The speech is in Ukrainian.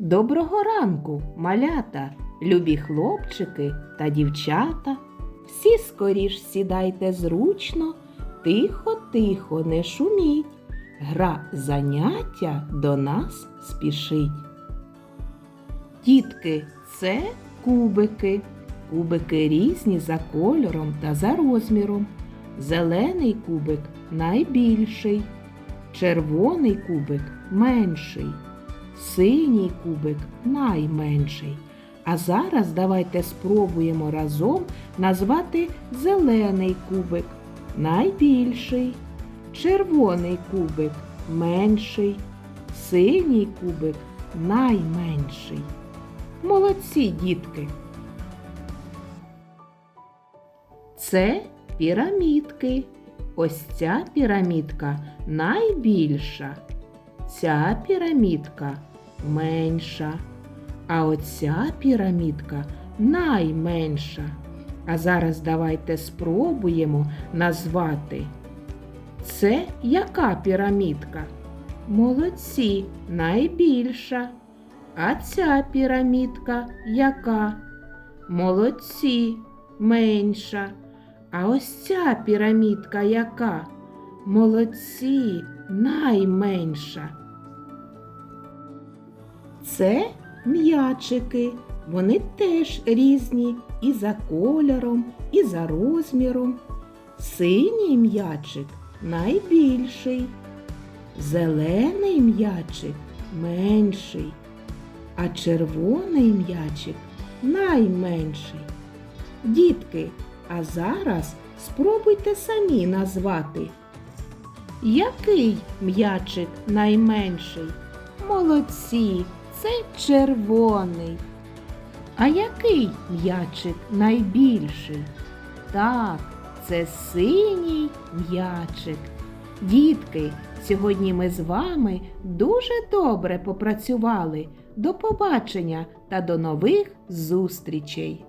Доброго ранку, малята, любі хлопчики та дівчата. Всі скоріш сідайте зручно, тихо-тихо не шуміть. Гра заняття до нас спішить. Дітки, це кубики. Кубики різні за кольором та за розміром. Зелений кубик найбільший, червоний кубик менший, синій кубик найменший. А зараз давайте спробуємо разом назвати зелений кубик найбільший, червоний кубик менший, синій кубик найменший. Молодці, дітки! Це пірамідки. Ось ця пірамідка найбільша. Ця пірамідка менша. А оця пірамідка найменша. А зараз давайте спробуємо назвати. Це яка пірамідка? Молодці, найбільша. А ця пірамідка яка? Молодці, менша. А ось ця пірамідка яка? Молодці, найменша. Це м'ячики. Вони теж різні і за кольором, і за розміром. Синій м'ячик найбільший, зелений м'ячик менший, а червоний м'ячик найменший. Дітки, а зараз спробуйте самі назвати. Який м'ячик найменший? Молодці, це червоний. А який м'ячик найбільший? Так, це синій м'ячик. Дітки, сьогодні ми з вами дуже добре попрацювали. До побачення та до нових зустрічей!